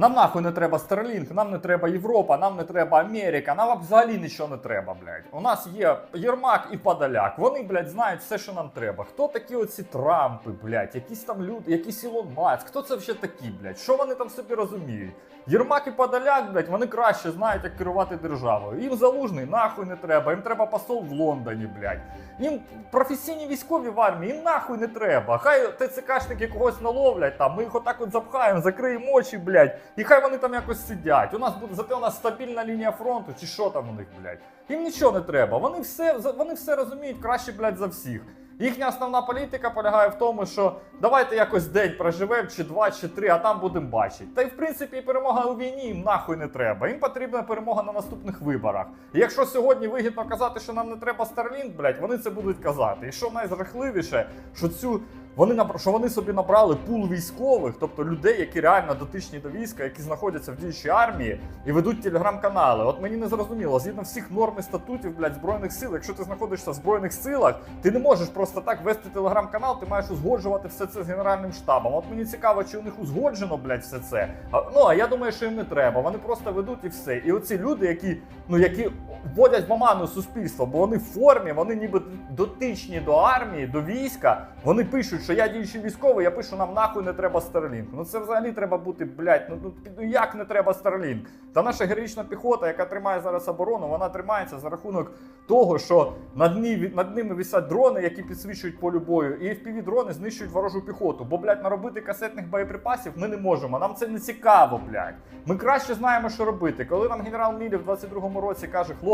Нам нахуй не треба Starlink, нам не треба Європа, нам не треба Америка, нам взагалі нічого не треба, блядь. У нас є Єрмак і Подоляк. Вони, блядь, знають все, що нам треба. Хто такі оці Трампи, блядь, якісь там люди, якийсь Ілон Маск, хто це вже такі, блядь? Що вони там собі розуміють? Єрмак і Подоляк, блядь, вони краще знають, як керувати державою. Їм залужний нахуй не треба, їм треба посол в Лондоні, блядь. Їм професійні військові в армії, їм нахуй не треба. Хай ТЦКшники когось наловлять там, ми їх отак от запхаємо, закриємо очі, блядь, і хай вони там якось сидять. У нас буде зате у нас стабільна лінія фронту, чи що там у них, блядь. Їм нічого не треба. Вони все, вони все розуміють краще, блядь, за всіх. Їхня основна політика полягає в тому, що давайте якось день проживемо, чи два, чи три, а там будемо бачити. Та й в принципі перемога у війні їм нахуй не треба. Їм потрібна перемога на наступних виборах. І якщо сьогодні вигідно казати, що нам не треба Starlink, блядь, вони це будуть казати. І що найжахливіше, що цю вони що вони собі набрали пул військових, тобто людей, які реально дотичні до війська, які знаходяться в діючій армії і ведуть телеграм-канали. От мені не зрозуміло, згідно всіх норм і статутів блядь, збройних сил, якщо ти знаходишся в збройних силах, ти не можеш просто так вести телеграм-канал, ти маєш узгоджувати все це з генеральним штабом. От мені цікаво, чи у них узгоджено, блядь, все це. А, ну а я думаю, що їм не треба. Вони просто ведуть і все. І оці люди, які ну які вводять в оману суспільство, бо вони в формі, вони ніби дотичні до армії, до війська. Вони пишуть, що я діючий військовий, я пишу, нам нахуй не треба Starlink. Ну це взагалі треба бути, блядь, ну, ну ну, як не треба Starlink? Та наша героїчна піхота, яка тримає зараз оборону, вона тримається за рахунок того, що над, ні, над ними висять дрони, які підсвічують полю бою, і fpv дрони знищують ворожу піхоту. Бо, блядь, наробити касетних боєприпасів ми не можемо. Нам це не цікаво, блядь. Ми краще знаємо, що робити. Коли нам генерал Мілі в 22-му році каже, хлопці,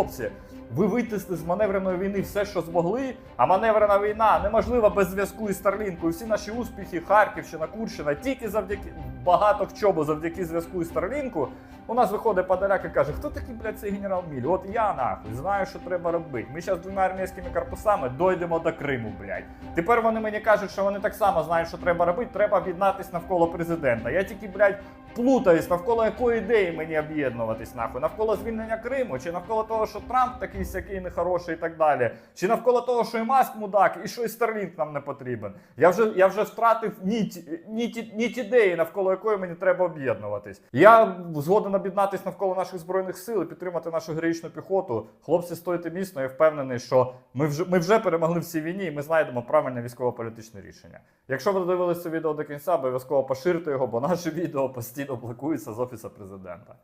ви витисли з маневреної війни все, що змогли, а маневрена війна неможлива без зв'язку із Старлінкою. Всі наші успіхи, Харківщина, Курщина, тільки завдяки багато в чому завдяки зв'язку із Старлінку. У нас виходить Подоляк і каже, хто такий, блядь, цей генерал Міль? От я нахуй знаю, що треба робити. Ми зараз двома армійськими корпусами дойдемо до Криму, блядь. Тепер вони мені кажуть, що вони так само знають, що треба робити. Треба об'єднатись навколо президента. Я тільки, блядь, плутаюсь, навколо якої ідеї мені об'єднуватись, нахуй. Навколо звільнення Криму, чи навколо того, що Трамп такий сякий нехороший і так далі. Чи навколо того, що і Маск мудак, і що і Старлінк нам не потрібен. Я вже, я вже втратив ніч, ніч, ніч ідеї, навколо якої мені треба об'єднуватись. Я згоден об'єднатись навколо наших збройних сил і підтримати нашу героїчну піхоту. Хлопці, стойте міцно, я впевнений, що ми вже, ми вже перемогли в цій війні, і ми знайдемо правильне військово-політичне рішення. Якщо ви додивилися відео до кінця, обов'язково поширте його, бо наше відео постійно блокується з офісу президента.